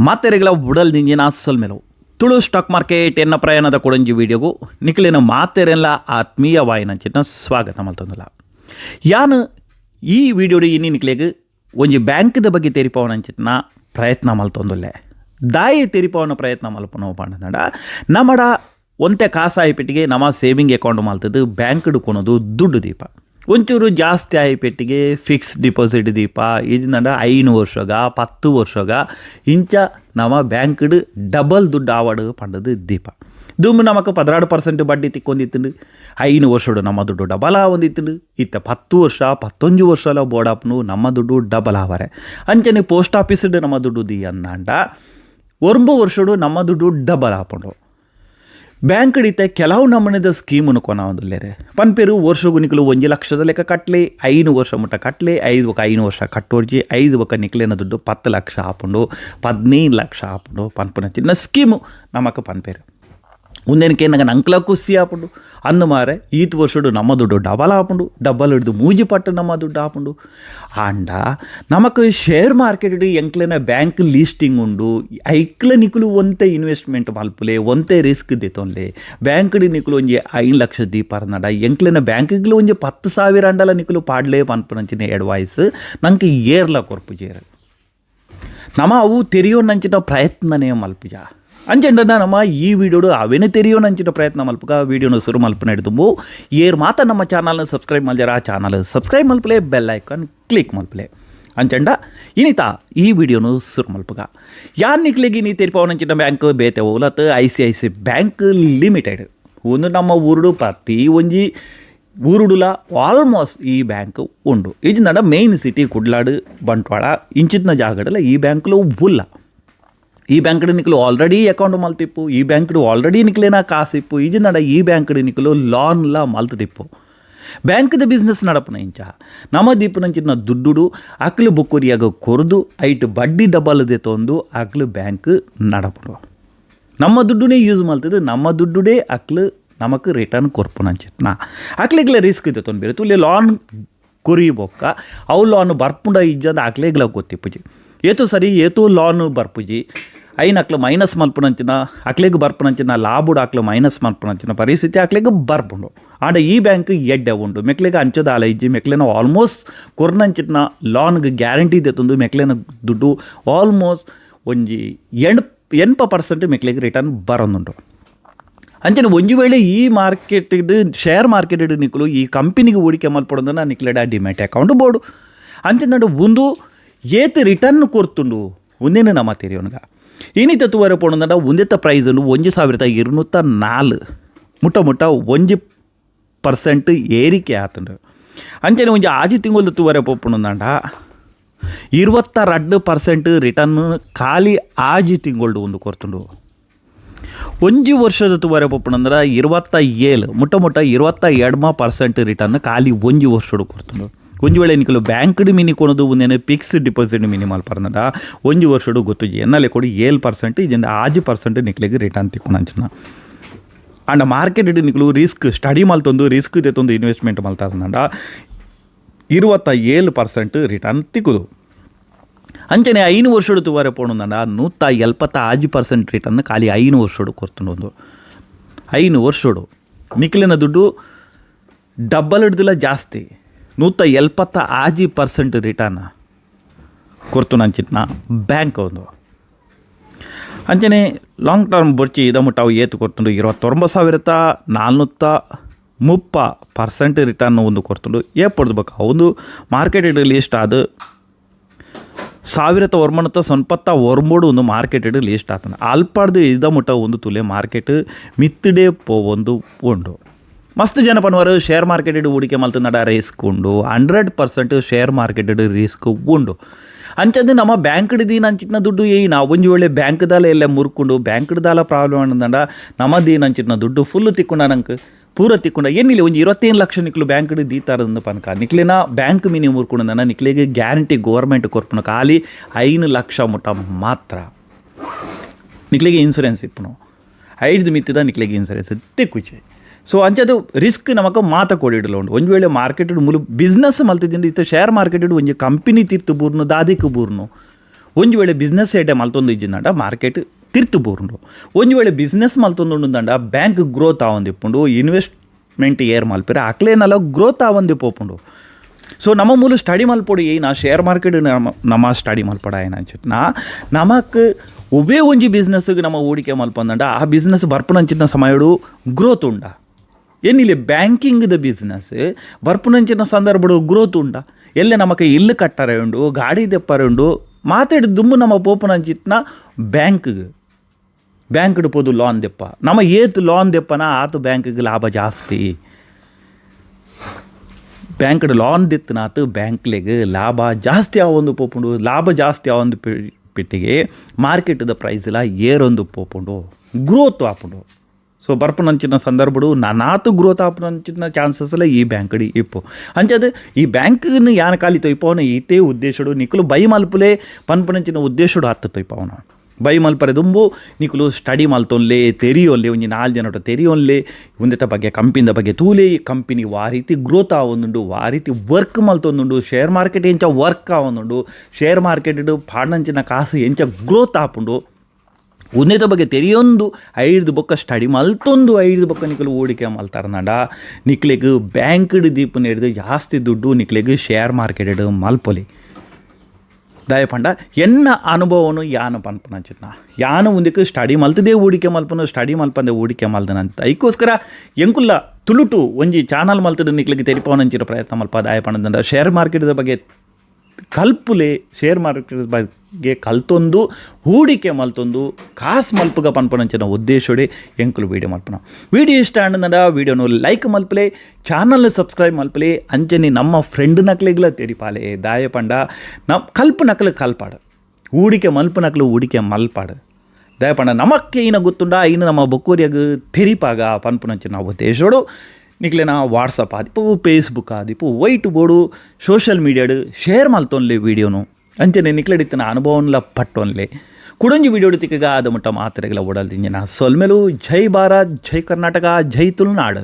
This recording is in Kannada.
ಮಾತೆರೆಗಳ ಬುಡಲ್ದಿಂಜಿನ ಅಸಲ್ ಮೇಲು. ತುಳು ಸ್ಟಾಕ್ ಮಾರ್ಕೆಟ್ ಎನ್ನ ಪ್ರಯಾಣದ ಕೊಡಂಜಿ ವಿಡಿಯೋಗು ನಿಖಿಲಿನ ಮಾತೆರೆಲ್ಲ ಆತ್ಮೀಯ ವಾಯಿನಂಚಿನ ಸ್ವಾಗತ ಮಲ್ತೊಂದಲ್ಲ ಯಾನು ಈ ವಿಡಿಯೋಡು ಇನ್ನಿ ನಿಕ್ಲೆಗ್ ಒಂಜಿ ಬ್ಯಾಂಕ್ದ ಬಗ್ಗೆ ತೆರಿಪವನಂಚಿನ ಪ್ರಯತ್ನ ಮಲ್ತೊಂದುಲ್ಲೆ. ದಾಯಿ ತೆರಿಪವನ ಪ್ರಯತ್ನ ಮಲ್ಪನ ಪಾಂಡ ನಮ್ಮಡ ಒಂತೆ ಕಾಸಾಯಿ ಪೆಟ್ಟಿಗೆ ನಮ್ಮ ಸೇವಿಂಗ್ ಅಕೌಂಟ್ ಮಲ್ತದ್ದು ಬ್ಯಾಂಕ್ಡು ಕೊನೋದು ದುಡ್ಡು ದೀಪ. ಒಂಚೂರು ಜಾಸ್ತಿ ಆಯಿ ಪೆಟ್ಟಿಗೆ ಫಿಕ್ಸ್ ಡಿಪಾಸಿಟ್ ದೀಪ, ಇದನ್ನ ಐನು ವರ್ಷಗ, ಪತ್ತು ವರ್ಷಗ, ಇಂಚ ನಮ್ಮ ಬ್ಯಾಂಕ್ಡ್ ಡಬಲ್ ದುಡ್ಡು ಆವಡು ಪಂಡದು ದೀಪ. ದುಮ್ಮು ನಮಕ್ ಪದ್ರಾಡು ಪರ್ಸೆಂಟ್ ಬಡ್ಡಿ ತಿಕ್ಕೊಂದಿತ್ತು ಐನು ವರ್ಷಡು ನಮ್ಮ ದುಡ್ಡು ಡಬಲ್ ಆವೊಂದಿತ್ತು ಇತ್ತ ಪತ್ತು ವರ್ಷ, ಪತ್ತೊಂಜು ವರ್ಷಲ ಬೋಡಪ್ನು ನಮ್ಮ ದುಡ್ಡು ಡಬಲ್ ಆವರೆ. ಅಂಚನೆ ಪೋಸ್ಟ್ ಆಫೀಸ್ಡ್ ನಮ್ಮ ದುಡ್ಡು ದಿ ಅಂದಾಂಡ ಒಂಬು ವರ್ಷಡು ನಮ್ಮ ದುಡ್ಡು ಡಬಲ್ ಆಪುಂಡು. ಬ್ಯಾಂಕ್ ಹಿಡಿತೆ ಕೆಲವು ನಮೂನೆದ ಸ್ಕೀಮನ್ನು ಕೊನ ಒಂದುಲ್ಲೇರೆ ಪನ್ಪೇರು ವರ್ಷಗೂ ನಿಕಲು ಒಂಜಿ ಲಕ್ಷದ ಲೆಕ್ಕ ಕಟ್ಲೆ ಐನು ವರ್ಷ ಮುಟ್ಟ ಕಟ್ಲೆ, ಐದು ಬಕ ಐನು ವರ್ಷ ಕಟ್ಟೋರ್ಜಿ, ಐದು ಬೊಕ ನಿಕ್ಲೆನ ದುಡ್ಡು ಪತ್ತು ಲಕ್ಷ ಹಾಪುಂಡು ಪದಿನೈದು ಲಕ್ಷ ಹಾಪುಂಡು ಪನ್ಪುನ ಚಿನ್ನ ಸ್ಕೀಮು ನಮಕ್ ಪನ್ಪೇರು ಮುಂದೇನಕ್ಕೆ ನಂಗೆ ಅಂಕ್ಲ ಖುಷಿ ಆಪುಂಡು. ಅಂದು ಮಾರೆ ಈತ್ ವರ್ಷಡು ನಮ್ಮ ದುಡ್ಡು ಡಬಲ್ ಆಪುಂಡು ಡಬಲ್ ಹಿಡ್ದು ಮೂಜಿ ಪಟ್ಟು ನಮ್ಮ ದುಡ್ಡು ಆಪುಂಡು ಆಂಡ ನಮಕ್ ಶೇರ್ ಮಾರ್ಕೆಟ್ ಎಂಕ್ಲೆನ ಬ್ಯಾಂಕ್ ಲೀಸ್ಟಿಂಗ್ ಉಂಡು ಐಕ್ಲ ನಿಕುಲು ಒಂತೆ ಇನ್ವೆಸ್ಟ್ಮೆಂಟ್ ಮಲ್ಪುಲೆ ಒಂತೆ ರಿಸ್ಕ್ ದಿತೊನ್ಲೆ ಬ್ಯಾಂಕ್ ನಿಕುಲು ಒಂಜಿ ಐದು ಲಕ್ಷ ದೀಪ ನಡ ಎಂಕ್ಲೆನ ಬ್ಯಾಂಕ್ಗಳು ಒಂಜಿ ಪತ್ತು ಸಾವಿರ ಅಂಡಲ ನಿಕುಲು ಪಾಡ್ಲೇ ಪನ್ಪುನಂಚಿನ ಅಡ್ವೈಸ್ ನಂಗೆ ಏರ್ಲ ಕೊರ್ಪುಜೇರು ನಮ ಅವು ತೆರೆಯೋನಂಚಿನ ಪ್ರಯತ್ನನೇ ಮಲ್ಪುಜ ಅಂಚಂಡ ನಮ್ಮ ಈ ವಿಡಿಯೋಡು ಅವೇನೇ ತೆರೆಯೋನಂಚಿನ ಪ್ರಯತ್ನ ಮಲ್ಪಗ ವಿಡಿಯೋನ ಶುರು ಮಲ್ಪನ ಹಿಡಿದು ಏರ್ ಮಾತ ನಮ್ಮ ಚಾನಲ್ನ ಸಬ್ಸ್ಕ್ರೈಬ್ ಮಲ್ಜಾರ ಆ ಚಾನಲ್ ಸಬ್ಸ್ಕ್ರೈಬ್ ಮಲ್ಪಲೆ, ಬೆಲ್ ಐಕಾನ್ ಕ್ಲಿಕ್ ಮಲ್ಪಲೆ. ಅಂಚಂಡ ಇನಿತ ಈ ವಿಡಿಯೋನು ಶುರು ಮಲ್ಪಗ ಯಾನ್ ನಿಕ್ಲಿಗೆ ನೀ ತೆರಿಪವನಂಚಿನ ಬ್ಯಾಂಕ್ ಬೇತೆ ಓಲತ್ I C I C bank limited. ಒಂದು ನಮ್ಮ ಊರುಡು ಪ್ರತಿ ಒಂಜಿ ಊರುಡುಲ ಆಲ್ಮೋಸ್ಟ್ ಈ ಬ್ಯಾಂಕ್ ಉಂಡು. ಇದು ನಡ ಮೇನ್ ಸಿಟಿ ಕುಡ್ಲಾಡು, ಬಂಟ್ವಾಳ ಇಂಚಿನ ಜಾಗಡಲ್ಲ ಈ ಬ್ಯಾಂಕ್ಲು ಉಲ್ಲ. ಈ ನಿಕ್ಲು ಆಲ್ರೆಡಿ ಅಕೌಂಟ್ ಮಲ್ತಿಪ್ಪು, ಈ ಬ್ಯಾಂಕ್ಡ್ ಆಲ್ರೆಡಿ ನಿಕ್ಲೇನ ಕಾಸಿಪ್ಪು ನಡ ಈ ಬ್ಯಾಂಕ್ಡ್ ನಿಕ್ಲು ಲಾನ್ಲ ಮಲ್ತಿಪ್ಪು ಬ್ಯಾಂಕ್ದ ಬಿಸ್ನೆಸ್ ನಡಪನ ಇಂಚ. ನಮ್ಮ ದೀಪನಂಚಿನ ದುಡ್ಡುಡು, ಅಕ್ಲು ಬುಕ್ಕುರಿಯಾಗ ಕೊರ್ದು, ಐಟು ಬಡ್ಡಿ ಡಬಲ್ದೆ ತೊಂದು, ಅಕ್ಲು ಬ್ಯಾಂಕ್ ನಡಪಡು. ನಮ್ಮ ದುಡ್ಡುನೇ ಯೂಸ್ ಮಲ್ತದ್ದು, ನಮ್ಮ ದುಡ್ಡುಡೇ ಅಕ್ಲು ನಮಕ್ ರಿಟರ್ನ್ ಕೊರ್ಪುನಂಚಿತ್ನ ಅಕ್ಲಿಗ್ಲ ರಿಸ್ಕ್ ಇದೆ ತೊಂದು ಬೇರೆ. ತುಲೆ ಲಾನ್ ಕುರಿ ಬೊಕ್ಕ ಅವು ಲಾನ್ ಬರ್ಪುಂಡ ಇಜ್ಜದ ಅಕ್ಲೇಗ್ಲ ಗೊತ್ತಿಪ್ಪುಜಿ. ಏತು ಸರಿ, ಏತು ಲಾನ್ ಬರ್ಪುಜಿ. ಐನ್ ಅಕ್ಲು ಮೈನಸ್ ಮಲ್ಪುನಂಚಿನ ಅಕ್ಲೆಗ್ ಬರ್ಪುನಂಚಿನ ಲಾಭುಡು ಅಕ್ಲು ಮೈನಸ್ ಮಲ್ಪುನಂಚಿನ ಪರಿಸ್ಥಿತಿ ಅಕ್ಲೆಗ್ ಬರ್ಪುಂಡು ಆಡ ಈ ಬ್ಯಾಂಕ್ ಎಡ್ಡೆ ಉಂಡು ಮೆಕ್ಲೆಗ್ ಅಂಚದ ಆಲ ಇಜ್ಜಿ ಮೆಕ್ಲೆನ ಆಲ್ಮೋಸ್ಟ್ ಕೊರ್ನಂಚಿನ ಲಾನ್ಗೆ ಗ್ಯಾರಂಟಿ ದೆತ್ತೊಂದು ಮೆಕ್ಲೆನ ದುಡ್ಡು ಆಲ್ಮೋಸ್ಟ್ ಒಂಜಿ ಎಣ್ ಎಣ್ಪ ಪರ್ಸೆಂಟ್ ಮೆಕ್ಲೆಗ್ ರಿಟರ್ನ್ ಬರೋದುಂಟು ಅಂಚನೆ ಒಂಜಿ ವೇಳೆ ಈ ಮಾರ್ಕೆಟ್ ಶೇರ್ ಮಾರ್ಕೆಟ್ ನಿಕ್ಕಲು ಈ ಕಂಪನಿಗೆ ಹೂಡಿಕೆ ಮಲ್ಪಡೋದನ್ನ ನಿಕ್ಲೆಡ ಡಿಮ್ಯಾಟ್ ಅಕೌಂಟ್ ಬೋರ್ಡು ಅಂಚಿನ ಒಂದು ಏತ್ ರಿಟರ್ನ್ ಕೊರ್ತುಂಡು ಒಂದೇನು ನಮ್ಮ ತೆರೆಯೋನ್ಗ ಇನಿತ ತೂವರೆ ಪೋಣದ ಒಂದೆತ್ತ ಪ್ರೈಸ್ ಒಂಜಿ ಸಾವಿರದ ಇರುನೂತ್ತ ನಾಲ್ ಮುಟ್ಟ ಮುಟ್ಟ ಒಂಜಿ ಪರ್ಸೆಂಟ್ ಏರಿಕೆ ಆತುಂಡು ಅಂಚನೆ ಒಂಜಿ ಆಜಿ ತಿಂಗಳು ತೂವರೆ ಪೋಪುಣಂದಾಂಡ ಇರುವತ್ತ ರಡ್ಡು ಪರ್ಸೆಂಟ್ ರಿಟರ್ನ್ ಖಾಲಿ ಆಜಿ ತಿಂಗಳು ಒಂದು ಕೊರ್ತುಂಡು ಒಂಜಿ ವರ್ಷದ ತುವರೆ ಪೊಪ್ಪುನಂದ್ರೆ ಇರುವತ್ತ ಏಳು ಮುಟ್ಟ ಮುಟ್ಟ ಇರುವತ್ತ ಎಡ್ಮ ಪರ್ಸೆಂಟ್ ರಿಟರ್ನ್ ಖಾಲಿ ಒಂಜಿ ವರ್ಷಡು ಕೊಡ್ತುಂಡು ಒಂಜಿ ವೇಳೆ ನಿಕಲು ಬ್ಯಾಂಕ್ಡ್ ಮಿನಿ ಕೊನೋದು ಒಂದೇನೆ ಫಿಕ್ಸ್ ಡಿಪಾಸಿಟ್ ಮಿನಿ ಮಲ್ಪರ್ನಡ ಒಂಜಿ ವರ್ಷಡು ಗೊತ್ತುಜಿ ಎನ್ನಲೆ ಕೊಡಿ, ಏಳು ಪರ್ಸೆಂಟ್ ಇಜಂಡ ಆಜಿ ಪರ್ಸೆಂಟ್ ನಿಕ್ಲೆಗೆ ರಿಟರ್ನ್ ತಿಕ್ಕೊಂಡಂಚನ ಅಂಡ ಮಾರ್ಕೆಟ್ ನಿಕ್ಲು ರಿಸ್ಕ್ ಸ್ಟಡಿ ಮಲ್ತೊಂದು ರಿಸ್ಕ್ ತೆತ್ತೊಂದು ಇನ್ವೆಸ್ಟ್ಮೆಂಟ್ ಮಲ್ತಂಡ ಇರುವತ್ತ ಏಳು ಪರ್ಸೆಂಟ್ ರಿಟರ್ನ್ ತಿಕ್ಕುದು. ಅಂಚನೆ ಐನು ವರ್ಷಡು ತುವರೆ ಪೋಣುಂದಂಡ ನೂತ ಎಲ್ಪತ್ತ ಆಜಿ ಪರ್ಸೆಂಟ್ ರಿಟರ್ನ್ ಖಾಲಿ ಐನು ವರ್ಷಡು ಕೊರ್ತುಂಡು ಒಂದು ಐನು ವರ್ಷಡು. ನಿಖಿಲಿನ ದುಡ್ಡು ಡಬ್ಬಲ್ ಹಿಡ್ದಿಲ್ಲ ಜಾಸ್ತಿ. ನೂತ ಎಲ್ಪತ್ತ ಆಜಿ ಪರ್ಸೆಂಟ್ ರಿಟರ್ನ್ ಕೊರ್ತುನಂಚಿತ್ನ ಬ್ಯಾಂಕ್ ಒಂದು. ಅಂಚನೆ ಲಾಂಗ್ ಟರ್ಮ್ ಬೊಚ್ಚಿ ಇದ ಮುಟ್ಟ ಅವು ಏತು ಕೊರ್ತುಂಡು ಇರುವತ್ತೊಂಬತ್ತು ಸಾವಿರದ ನಾಲ್ನೂತ್ತ ಮುಪ್ಪ ಪರ್ಸೆಂಟ್ ರಿಟರ್ನ್ ಒಂದು ಕೊರ್ತುಂಡು ಏ ಪಡೆದ್ಬೇಕು? ಒಂದು ಮಾರ್ಕೆಟ್ ಲೀಸ್ಟ್ ಅದು ಸಾವಿರದ ಒರ್ಮಣತ ಸ್ವಲ್ಪತ್ತ ಒರ್ಮೋಡು ಒಂದು ಮಾರ್ಕೆಟ್ ಲೀಸ್ಟ್ ಆತನ. ಅಲ್ಪಾಡ್ದು ಇದ ಮುಟ್ಟ ಒಂದು ತುಲೆ ಮಾರ್ಕೆಟ್ ಮಿತ್ತಡೆ ಪೋ ಒಂದು ಉಂಡು. ಮಸ್ತ್ ಜನ ಪನ್ವರು ಶೇರ್ ಮಾರ್ಕೆಟ್ ಹೂಡಿಕೆ ಮಲ್ತನಡ ರಿಸ್ಕ್ ಉಂಡು. Hundred percent share market risk ಉಂಡು. ಅಂಚಂದು ನಮ್ಮ ಬ್ಯಾಂಕ್ ದೀನ ಅಂಚಿನ ದುಡ್ಡು ಏಯ್, ನಾವು ಒಂಜಿ ವೇಳೆ ಬ್ಯಾಂಕ್ದಾಲ ಎಲ್ಲ ಮುರ್ಕೊಂಡು. ಬ್ಯಾಂಕ್ದಾಲ ಪ್ರಾಬ್ಲಮ್ ಅನ್ನಂಡ ನಮ್ಮ ದೀನ ಅಂಚಿನ ದುಡ್ಡು ಫುಲ್ ತಿಕ್ಕೊಂಡ ನಂಗೆ ಪೂರ ತಿಕ್ಕೊಂಡ. ಏನಿಲ್ಲ ಒಂದು ಇರುವತ್ತೇನು ಲಕ್ಷ ನಿಕ್ಲು ಬ್ಯಾಂಕ್ ದೀತಾರದಂದು ಪನಕ. ನಿಕ್ಲಿನ ಬ್ಯಾಂಕ್ ಮಿನಿ ಮುರ್ಕೊಂಡ ನಿಕ್ಲಿಗೆ ಗ್ಯಾರಂಟಿ ಗೌರ್ಮೆಂಟ್ ಕೊರ್ಪುನ ಖಾಲಿ ಐನು ಲಕ್ಷ ಮುಟ್ಟ ಮಾತ್ರ. ನಿಕ್ಲಿಗೆ ಇನ್ಸೂರೆನ್ಸ್ ಇಪ್ಪನು. ಐದು ಮಿತ್ತಿದ ನಿಕ್ಲಿಗೆ ಇನ್ಸೂರೆನ್ಸ್ ತಿಕ್ಕುಚೆ. ಸೊ ಅಂಚದು ರಿಸ್ಕ್ ನಮಕ ಮಾತ ಕೊಡಿಡಲ ಉಂಡು ಒಂದು ವೇಳೆ ಮಾರ್ಕೆಟ್ ಮುಲು ಬಿಸ್ನೆಸ್ ಮಲ್ತಿದ್ದೀನಿ ಇತ್ತ ಶೇರ್ ಮಾರ್ಕೆಟ್ ಒಂಜಿ ಕಂಪನಿ ತಿರ್ತು ಬೂರ್ನು ದಾದಿಕ್ ಬೂರ್ನು. ಒಂಜಿ ವೇಳೆ ಬಿಸ್ನೆಸ್ ಏಟೆ ಮಲ್ತೊಂದು ಇಜ್ಜಿಂದಂಡ ಮಾರ್ಕೆಟ್ ತಿರ್ತು ಬೂರ್ನು. ಒಂಜಿ ವೇಳೆ ಬಿಸ್ನೆಸ್ ಮಲ್ತೊಂದುಂಡುಂದಂಡ ಬ್ಯಾಂಕ್ ಗ್ರೋತ್ ಆವೊಂದಿಪ್ಪುಂಡು. ಇನ್ವೆಸ್ಟ್ಮೆಂಟ್ ಏರ್ ಮಲ್ಪಿರ ಅಕ್ಲೇನಲ್ಲ ಗ್ರೋತ್ ಆವೊಂದಿಪ್ಪೋಪುಂಡು ಸೊ ನಮ್ಮ ಮೂಲ ಸ್ಟಡಿ ಮಲ್ಪೊಡು ಏನ? ಶೇರ್ ಮಾರ್ಕೆಟ್ ನಮ್ಮ ನಮ್ಮ ಸ್ಟಡಿ ಮಲ್ಪಡ ಏನ ನಾ, ನಮಕ್ ಒಬ್ಬೇ ಒಂಜಿ ಬಿಸ್ನೆಸ್ಗೆ ನಮ್ಮ ಹೂಡಿಕೆ ಮಲ್ಪಂದಂಡ ಆ ಬಿಸ್ನೆಸ್ ಬರ್ಪುನಂಚಿನ ಸಮಯಡು ಗ್ರೋತ್ ಉಂಡ. ಏನಿಲ್ಲ ಬ್ಯಾಂಕಿಂಗ್ದ ಬಿಸ್ನೆಸ್ ಬರ್ಪುನಂಚಿನ ಸಂದರ್ಭಡು ಗ್ರೋತ್ ಉಂಡ ಎಲ್ಲೆ ನಮಕ ಇಲ್ಲು ಕಟ್ಟರೆ ಉಂಡು ಗಾಡಿ ದೆಪ್ಪರೆ ಉಂಡು ಮಾತಾಡಿ ದುಮ್ಮು ನಮ್ಮ ಪೋಪುನಂಚಿತ್ನ ಬ್ಯಾಂಕ್ಗೆ. ಬ್ಯಾಂಕ್ ಪೋದು ಲೋನ್ ದೆಪ್ಪ. ನಮ್ಮ ಏತ್ ಲೋನ್ ದೆಪ್ಪನ ಆತು ಬ್ಯಾಂಕ್ಗೆ ಲಾಭ ಜಾಸ್ತಿ. ಬ್ಯಾಂಕ್ಡ್ ಲೋನ್ ದಿತ್ತನಾತು ಬ್ಯಾಂಕ್ಲೆಗ್ ಲಾಭ ಜಾಸ್ತಿ ಆವೊಂದು ಪೋಪುಂಡು ಲಾಭ ಜಾಸ್ತಿ ಆವೊಂದು ಪಿಟ್ಟಿಗೆ, ಮಾರ್ಕೆಟ್ದ ಪ್ರೈಸ್ಲ ಏರೊಂದು ಪೋಪುಂಡು ಗ್ರೋತ್ ಆಪುಂಡು ಸೊ ಬರ್ಪುನಂಚಿನ ಸಂದರ್ಭಡು ನಾನಾತು ಗ್ರೋತ್ ಆಪುನಂಚಿನ ಚಾನ್ಸಸ್ ಎಲ್ಲ ಈ ಬ್ಯಾಂಕಡಿ ಇಪ್ಪು ಅಂಚದು ಈ ಬ್ಯಾಂಕ್ನ ಯಾನ ಕಾಲಿ ತೊಯ್ಪವನ ಈತೆ ಉದ್ದೇಶಡು ನಿಕಲು ಬೈ ಮಲ್ಪುಲೆ ಪನ್ಪನಂಚಿನ ಉದ್ದೇಶಡು ಹತ್ತು ತೊಯ್ಪವನ ಬೈ ಮಲ್ಪರೆ ದುಂಬು ನಿಕುಲು ಸ್ಟಡಿ ಮಲ್ತೊನ್ಲೆ ತೆರಿಯೊನ್ಲೆ ಒಂಜಿ ನಾಲ್ ಜನಟ ತೆರಿಯೊನ್ಲೆ ಉಂದೆತ ಬಗ್ಗೆ ಕಂಪಿನ ಬಗ್ಗೆ ತೂಲೆ ಈ ಕಂಪನಿ ವಾ ರೀತಿ ಗ್ರೋತ್ ಆವೊಂದುಂಡು ಆ ರೀತಿ ವರ್ಕ್ ಮಲ್ತೊಂದುಂಡು ಶೇರ್ ಮಾರ್ಕೆಟ್ ಎಂಚ ವರ್ಕ್ ಆವೊಂದುಂಡು ಶೇರ್ ಮಾರ್ಕೆಟ್ ಪಾಡ್ನಂಚಿನ ಕಾಸು ಎಂಚ ಗ್ರೋತ್ ಆಪುಂಡು ಉನ್ನತ ಬಗ್ಗೆ ತೆರಿಯೊಂದು ಐದು ಬೊಕ್ಕ ಸ್ಟಡಿ ಮಲ್ತೊಂದು ಐದು ಬೊಕ್ಕ ನಿಕಲು ಹೂಡಿಕೆ ಮಲ್ತಾರನಡ ನಿಕ್ಲೆಗ್ ಬ್ಯಾಂಕ್ಡ್ ದೀಪ ಹಿಡಿದು ಜಾಸ್ತಿ ದುಡ್ಡು ನಿಕ್ಲೆಗ್ ಶೇರ್ ಮಾರ್ಕೆಟ್ ಮಲ್ಪೊಲಿ ದಯಪಂಡ, ಎನ್ನ ಅನುಭವನು ಯಾನ ಪನ್ಪನಂಚಿತ್ನ ಯಾನ ಮುಂದಕ್ಕೆ ಸ್ಟಡಿ ಮಲ್ತದೇ ಹೂಡಿಕೆ ಮಲ್ಪನು ಸ್ಟಡಿ ಮಲ್ಪಂದೆ ಹೂಡಿಕೆ ಮಲ್ದನಂತ ಇಕ್ಕೋಸ್ಕರ ಎಂಕುಲ್ಲ ತುಳುಟು ಒಂಜಿ ಚಾನಲ್ ಮಲ್ತದ ನಿಕ್ಲಿಗೆ ತೆರಿಪವನಂಚಿರ ಪ್ರಯತ್ನ ಮಲ್ಪ ದಾಯಪಣದಂಡ ಶೇರ್ ಮಾರ್ಕೆಟ್ದ ಬಗ್ಗೆ ಕಲ್ಪುಲೆ ಶೇರ್ ಮಾರ್ಕೆಟ್ ಬಗ್ಗೆ ಕಲ್ತೊಂದು, ಹೂಡಿಕೆ ಮಲ್ತೊಂದು, ಕಾಸು ಮಲ್ಪಗ ಪನ್ಪನಂಚಿನ ಉದ್ದೇಶೋಡೆ ಎಂಕುಲು ವೀಡಿಯೋ ಮಲ್ಪನ ವೀಡಿಯೋ ಇಷ್ಟ ಅಂಡನದ ವೀಡಿಯೋನು ಲೈಕ್ ಮಲ್ಪಲೆ ಚಾನಲ್ ಸಬ್ಸ್ಕ್ರೈಬ್ ಮಲ್ಪಲೆ ಅಂಚನೆ ನಮ್ಮ ಫ್ರೆಂಡ್ ನಕ್ಲೆಗ್ಲ ತೆರಿಪಾಲೆ ದಾಯ ಪಂಡ ನಮ್ ಕಲ್ಪು ನಕಲು ಕಲ್ಪಾಡು. ಹೂಡಿಕೆ ಮಲ್ಪು ನಕಲು ಹೂಡಿಕೆ ಮಲ್ಪಾಡು. ದಯಪಂಡ, ನಮಕ್ಕೆ ಈನ ಗೊತ್ತುಂಡ ಇನ್ನು ನಮ್ಮ ಬೊಕ್ಕೂರಿಯಾಗ ತೆರಿಪಾಗ ಪನ್ಪುನಂಚಿನ ಉದ್ದೇಶೋಡು ನಿಕ್ಲೆನ WhatsApp ಆದಿಪ್ಪು Facebook ಆದಿಪ್ಪು white board social ಮೀಡಿಯಾಡು ಶೇರ್ ಮಲ್ತೊನ್ಲೆ ವೀಡಿಯೋನು ಅಂಚನೆ ನಿಕ್ಲೆಡಿತ್ತಿನ ಅನುಭವನ್ಲ ಪಟ್ಟೊನ್ಲೆ ಕುಡಂಜಿ ವಿಡಿಯೋ ತಿಕ್ಕಗ ಆದ ಮುಟ್ಟ ಮಾತ್ರೆಗಳ ಓಡಲ್ದಿಂಜನ ಸೊಲ್ಮೆಲು ಜೈ ಭಾರತ್ ಜೈ ಕರ್ನಾಟಕ ಜೈ ತುಳುನಾಡು